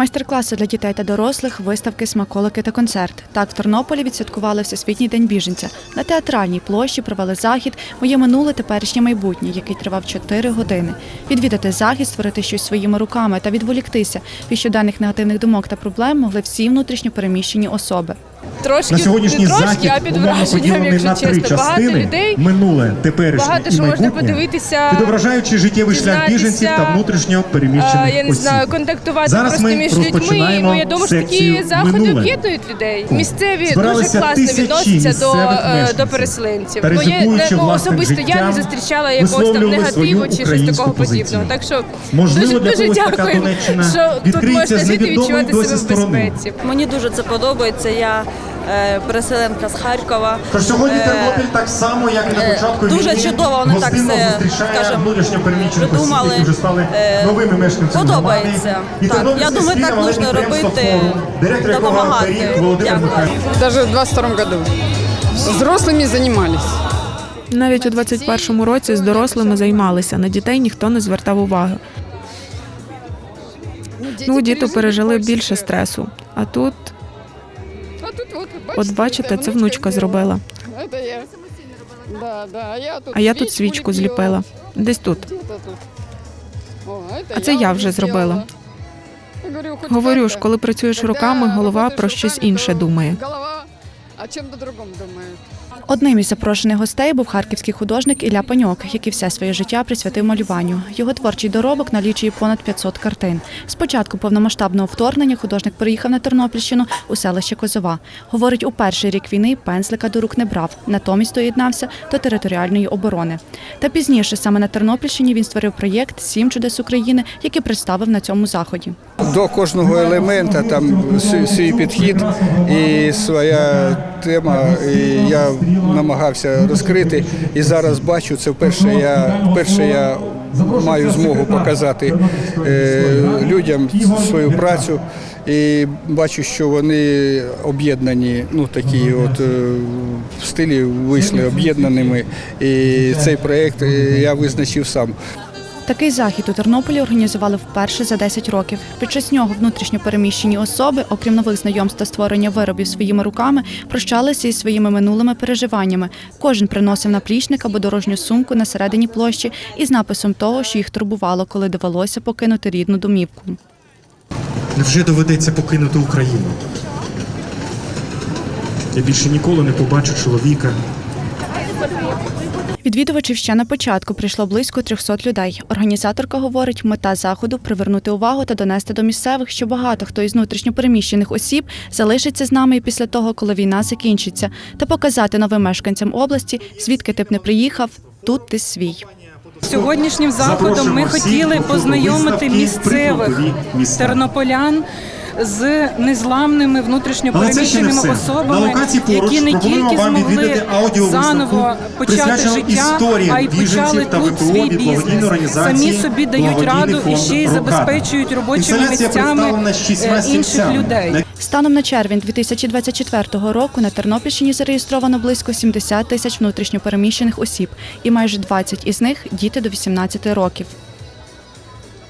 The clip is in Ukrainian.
Майстер-класи для дітей та дорослих, виставки, смаколики та концерт. Так в Тернополі відсвяткували Всесвітній день біженця. На театральній площі провели захід Моє минуле теперішнє майбутнє, який тривав 4 години. Відвідати захід, створити щось своїми руками та відволіктися від щоденних негативних думок та проблем могли всі внутрішньо переміщені особи. Трошки На сьогоднішній не трошки, захід а під умовно враженням, якщо на три чесно. Багато частини людей, минуле, теперішнє багато що можна майбутнє, подивитися, відображаючи життєвий шлях біженців та внутрішньо переміщених я не осіб. знаю, контактувати Зараз просто ми між людьми. Ну я думаю, що такі заходи «Минуле». об'єднують людей. Місцеві дуже класно відносяться до, е, до переселенців. Ну, я, ну, особисто я не зустрічала якогось там негативу чи щось такого позицію. подібного. Так що Можливо, дуже для дуже когось дякую, що тут можна з жити, відчувати себе в безпеці. Мені дуже це подобається. Я переселенка з Харкова. Тож сьогодні Е, Тернопіль так само, як і на е, початку дуже війни, чудово вони так скажем, внутрішньо переміщених осіб, придумали. які вже стали Е, новими мешканцями подобається. І Так, я думаю, так підприємство робити, директор допомагати. Володимир Дякую. Михайлович. Даже в 22 году. Взрослыми занимались. Навіть у 21-му році з дорослими займалися, на дітей ніхто не звертав уваги. Ну, діти пережили більше стресу. А тут, от бачите, це внучка зробила. А я тут, свічку зліпила. Десь тут. А це я вже зробила. Говорю, ж, коли працюєш руками, голова про щось інше думає. Голова о чем-то другом думает. Одним із запрошених гостей був харківський художник Ілля Паньок, який все своє життя присвятив малюванню. Його творчий доробок налічує понад 500 картин. З початку повномасштабного вторгнення художник приїхав на Тернопільщину у селище Козова. Говорить, у перший рік війни пензлика до рук не брав, натомість доєднався до територіальної оборони. Та пізніше саме на Тернопільщині він створив проєкт Сім чудес України, який представив на цьому заході. До кожного елемента там свій- свій підхід і своя тема. І я намагався розкрити. І зараз бачу, це вперше я вперше я маю змогу показати е, людям свою працю. І бачу, що вони об'єднані, ну такі от е, в стилі вийшли об'єднаними. І цей проєкт е, я визначив сам. Такий захід у Тернополі організували вперше за 10 років. Під час нього внутрішньо переміщені особи, окрім нових знайомств та створення виробів своїми руками, прощалися із своїми минулими переживаннями. Кожен приносив наплічник або дорожню сумку на середині площі із написом того, що їх турбувало, коли довелося покинути рідну домівку. Невже доведеться покинути Україну? Я більше ніколи не побачу чоловіка, Відвідувачів ще на початку прийшло близько 300 людей. Організаторка говорить, мета заходу привернути увагу та донести до місцевих, що багато хто із внутрішньопереміщених осіб залишиться з нами і після того, коли війна закінчиться, та показати новим мешканцям області, звідки ти б не приїхав, тут ти свій. Сьогоднішнім заходом ми хотіли познайомити місцевих тернополян з незламними внутрішньо Але це ще не переміщеними все. На особами, локації поруч які не тільки вам змогли заново почати життя, а й почали тут свій бізнес. Самі собі дають раду і ще й забезпечують робочими місцями е, інших людей. Станом на червень 2024 року на Тернопільщині зареєстровано близько 70 тисяч внутрішньопереміщених осіб, і майже 20 із них діти до 18 років.